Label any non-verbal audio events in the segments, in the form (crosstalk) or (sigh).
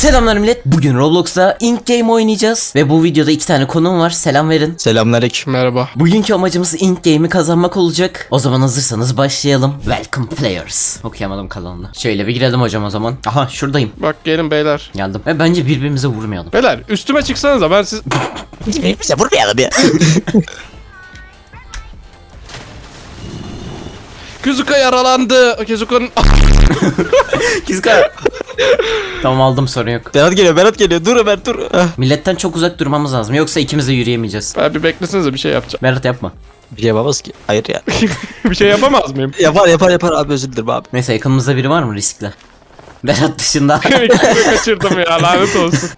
Selamlar millet. Bugün Roblox'ta Ink Game oynayacağız. Ve bu videoda iki tane konuğum var. Selam verin. Selamünaleyküm. Merhaba. Bugünkü amacımız Ink Game'i kazanmak olacak. O zaman hazırsanız başlayalım. Welcome players. Okuyamadım kalanını. Şöyle bir girelim hocam o zaman. Aha şuradayım. Bak gelin beyler. Geldim. Ve bence birbirimize vurmayalım. Beyler üstüme çıksanıza ben siz... Bize vurmayalım ya. (laughs) Kuzuka yaralandı. Kuzuko'nun... (laughs) (laughs) Kizka. Tamam aldım sorun yok. Berat geliyor, Berat geliyor. Dur Ömer dur. Ah. Milletten çok uzak durmamız lazım. Yoksa ikimiz de yürüyemeyeceğiz. Ben bir beklesenize bir şey yapacağım. Berat yapma. Bir şey yapamaz ki. Hayır ya. (laughs) bir şey yapamaz mıyım? yapar yapar yapar abi özür dilerim abi. Neyse yakınımızda biri var mı riskli? Berat dışında. (laughs) İkisini kaçırdım ya lanet olsun.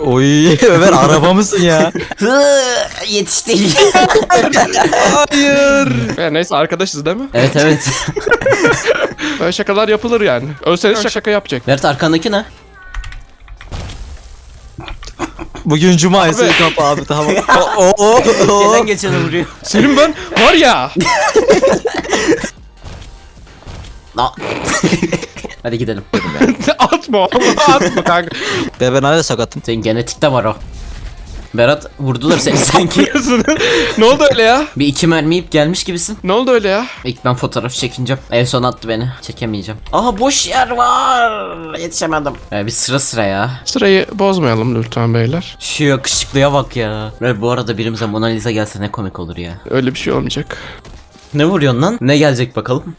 Oy Ömer araba mısın ya? Hı, (laughs) Yetiştik. Hayır. Ya neyse arkadaşız değil mi? evet evet. Böyle şakalar yapılır yani. Ölseniz şaka, şaka yapacak. Berat arkandaki ne? Bugün cuma ise kapı abi tamam. (laughs) O o o. Gelen geçene vuruyor. Senin ben var ya. (laughs) Na- Hadi gidelim. (laughs) atma oğlum atma kanka. Be ben hala sakatım. Senin genetikte var o. Berat vurdular seni (laughs) sanki. ne oldu öyle ya? Bir iki mermi yiyip gelmiş gibisin. Ne oldu öyle ya? İlk ben fotoğraf çekineceğim. En son attı beni. Çekemeyeceğim. Aha boş yer var. Yetişemedim. Ee, bir sıra sıra ya. Sırayı bozmayalım lütfen beyler. Şu yakışıklıya bak ya. Ve bu arada birimize Mona Lisa gelse ne komik olur ya. Öyle bir şey olmayacak. Ne vuruyorsun lan? Ne gelecek bakalım?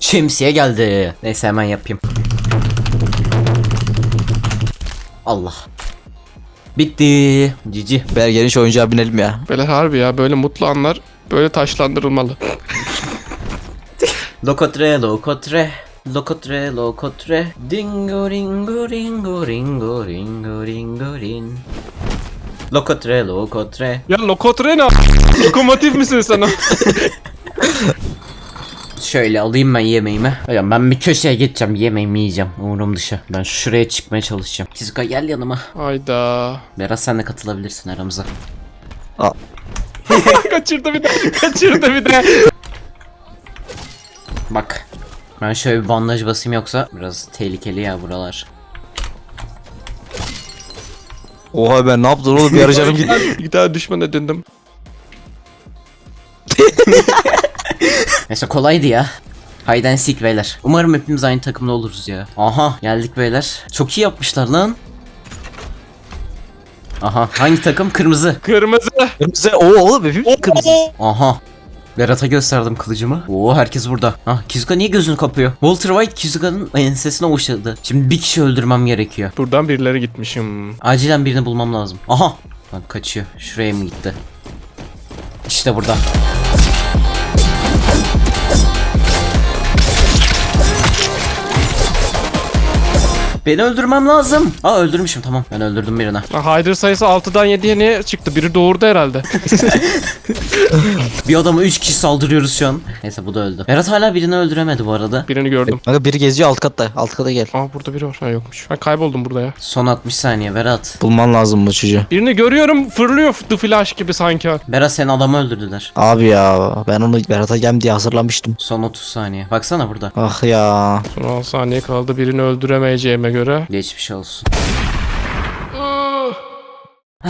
Şemsiye geldi. Neyse hemen yapayım. Allah. Bitti. Cici. Ber gelin şu oyuncağa binelim ya. Beyler harbi ya böyle mutlu anlar böyle taşlandırılmalı. (laughs) Lokotre, lokotre. Lokotre, lokotre. Dingo ringo ringo ringo ringo ringo rin. Lokotre, lokotre. Ya lokotre ne? (laughs) Lokomotif misin sen? (laughs) Şöyle alayım ben yemeğimi. Hocam ben bir köşeye geçeceğim yemeğimi yiyeceğim. Umurum dışı. Ben şuraya çıkmaya çalışacağım. Kizuka gel yanıma. Hayda. Berat sen de katılabilirsin aramıza. (laughs) kaçırdı bir de. Kaçırdı bir de. Bak. Ben şöyle bir bandaj basayım yoksa biraz tehlikeli ya buralar. Oha ben ne yaptın oğlum bir ara canım gitti. Bir daha düşman edindim. (laughs) Neyse kolaydı ya. Hayden sik beyler. Umarım hepimiz aynı takımda oluruz ya. Aha geldik beyler. Çok iyi yapmışlar lan. Aha hangi takım? Kırmızı. Kırmızı. Kırmızı. Oo oğlum hepimiz kırmızı. Aha. Berat'a gösterdim kılıcımı. Oo herkes burada. Ah Kizuka niye gözünü kapıyor? Walter White Kizuka'nın ensesine uçladı. Şimdi bir kişi öldürmem gerekiyor. Buradan birileri gitmişim. Acilen birini bulmam lazım. Aha. Bak kaçıyor. Şuraya mı gitti? İşte burada. Beni öldürmem lazım. Aa öldürmüşüm tamam. Ben öldürdüm birini. Ha, Hyder sayısı 6'dan 7'ye ne çıktı? Biri doğurdu herhalde. (laughs) Bir adama 3 kişi saldırıyoruz şu an. Neyse bu da öldü. Berat hala birini öldüremedi bu arada. Birini gördüm. Kanka biri geziyor alt katta. Alt kata gel. Aa burada biri var. Ha yokmuş. Ben kayboldum burada ya. Son 60 saniye Berat. Bulman lazım bu çocuğu. Birini görüyorum fırlıyor The Flash gibi sanki. Berat sen adamı öldürdüler. Abi ya ben onu Berat'a gem diye hazırlamıştım. Son 30 saniye. Baksana burada. Ah ya. Son 10 saniye kaldı birini öldüremeyeceğime göre. Geçmiş olsun. (sighs)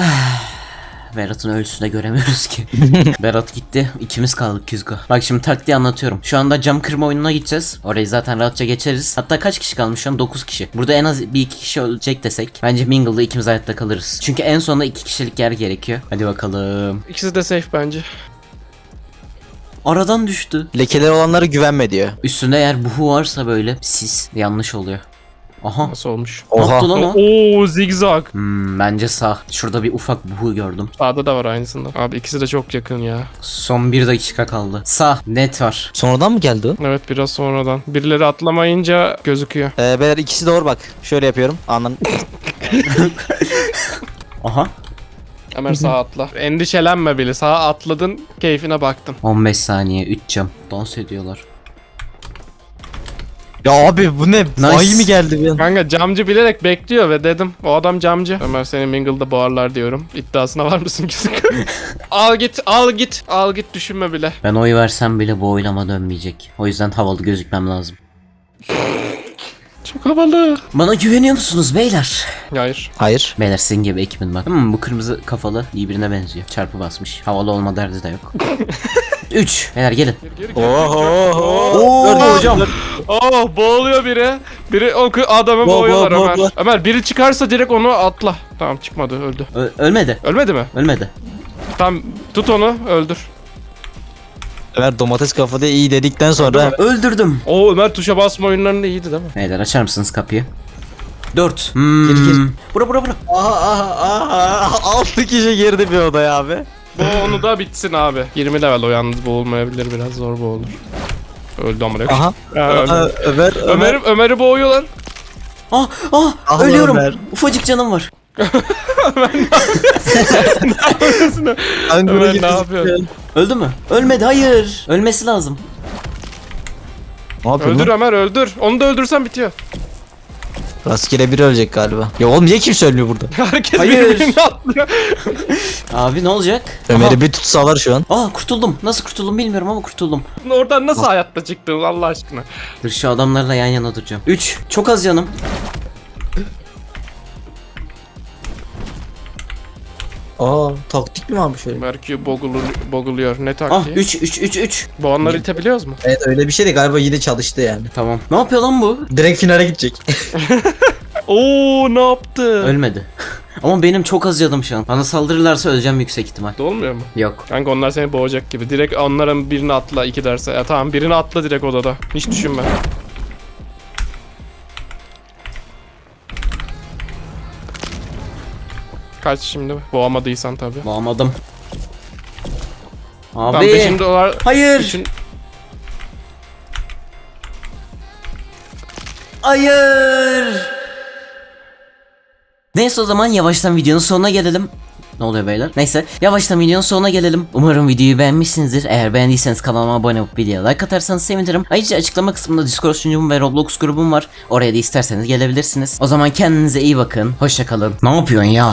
Berat'ın ölüsünü de göremiyoruz ki. (laughs) Berat gitti. İkimiz kaldık Küzgo. Bak şimdi taktiği anlatıyorum. Şu anda cam kırma oyununa gideceğiz. Orayı zaten rahatça geçeriz. Hatta kaç kişi kalmış şu an? 9 kişi. Burada en az bir iki kişi ölecek desek. Bence Mingle'da ikimiz hayatta kalırız. Çünkü en sonunda iki kişilik yer gerekiyor. Hadi bakalım. İkisi de safe bence. Aradan düştü. Lekeler olanlara güvenme diyor. Üstünde eğer buhu varsa böyle sis yanlış oluyor. Aha. Nasıl olmuş? Ne Oha. yaptı lan o? Oo zigzag. Hmm, bence sağ. Şurada bir ufak buhu gördüm. Sağda da var aynısından. Abi ikisi de çok yakın ya. Son bir dakika kaldı. Sağ. Net var. Sonradan mı geldi o? Evet biraz sonradan. Birileri atlamayınca gözüküyor. Ee, beyler ikisi doğru bak. Şöyle yapıyorum. Anladın. (laughs) Aha. Ömer sağa atla. Endişelenme bile. Sağa atladın. Keyfine baktın. 15 saniye 3 cam. Dans ediyorlar. Ya abi bu ne? Vay mi geldi bir an? Kanka camcı bilerek bekliyor ve dedim o adam camcı. Ömer seni Mingle'da boğarlar diyorum. İddiasına var mısın küçük? (laughs) al git al git al git düşünme bile. Ben oy versem bile bu oylama dönmeyecek. O yüzden havalı gözükmem lazım. Çok havalı. Bana güveniyor musunuz beyler? Hayır. Hayır. Beyler sizin gibi ekibim var. Hmm, bu kırmızı kafalı iyi birine benziyor. Çarpı basmış. Havalı olma derdi de yok. (laughs) 3. Beyler gelin. Geri, geri, Oho. Oo, Gördün mü hocam. Oh boğuluyor biri. Biri o kı- adamı Bo- boğuyorlar bo- bo- Ömer. bo. Ömer biri çıkarsa direkt onu atla. Tamam çıkmadı öldü. Ö- ölmedi. Ölmedi mi? Ölmedi. Tamam tut onu öldür. Ömer domates kafada iyi dedikten sonra Öldürdüm. Oo Ömer tuşa basma oyunlarında iyiydi değil mi? Beyler açar mısınız kapıyı? 4. Hmm. Gir, gir. Bura bura bura. Aha aha aha 6 kişi girdi bir odaya abi. Bu onu da bitsin abi. 20 level o yalnız boğulmayabilir biraz zor boğulur. Öldü amına koyayım. Aha. Ömer. Ömer Ömer. Ömer'i Ömer'i boğuyorlar. Ah ah Ah, ölüyorum. Ömer. Ufacık canım var. Ömer gitti. ne yapıyor? Öldü mü? Ölmedi hayır. Ölmesi lazım. Ne yapıyor Öldür lan? Ömer öldür. Onu da öldürsen bitiyor. Rastgele biri ölecek galiba. Ya oğlum niye kimse ölmüyor burada? (laughs) Herkes Hayır. birbirini atlıyor. (laughs) Abi ne olacak? Ömer'i bir tutsalar şu an. Aa kurtuldum. Nasıl kurtuldum bilmiyorum ama kurtuldum. Oradan nasıl hayatta çıktın Allah aşkına? Dur şu adamlarla yan yana duracağım. 3. Çok az yanım. Aa taktik mi abi şöyle? Merkür bogulur, boguluyor. Ne Ah taktiği? 3 3 3 3. Bu anları itebiliyoruz mu? Evet öyle bir şey de galiba yine çalıştı yani. Tamam. Ne yapıyor lan bu? Direkt finale gidecek. (laughs) Oo ne yaptı? Ölmedi. (laughs) ama benim çok az canım şu an. Bana saldırırlarsa öleceğim yüksek ihtimal. Olmuyor mu? Yok. Kanka onlar seni boğacak gibi. Direkt onların birini atla iki derse. Ya tamam birini atla direkt odada. Hiç düşünme. Kaç şimdi? Boğamadıysan tabi. Boğamadım. Abi. Tamam 5. dolar. Hayır. Üçün... Hayır. Neyse o zaman yavaştan videonun sonuna gelelim. Ne oluyor beyler? Neyse yavaştan videonun sonuna gelelim. Umarım videoyu beğenmişsinizdir. Eğer beğendiyseniz kanalıma abone olup videoya like atarsanız sevinirim. Ayrıca açıklama kısmında Discord sunucum ve Roblox grubum var. Oraya da isterseniz gelebilirsiniz. O zaman kendinize iyi bakın. Hoşçakalın. Ne yapıyorsun ya?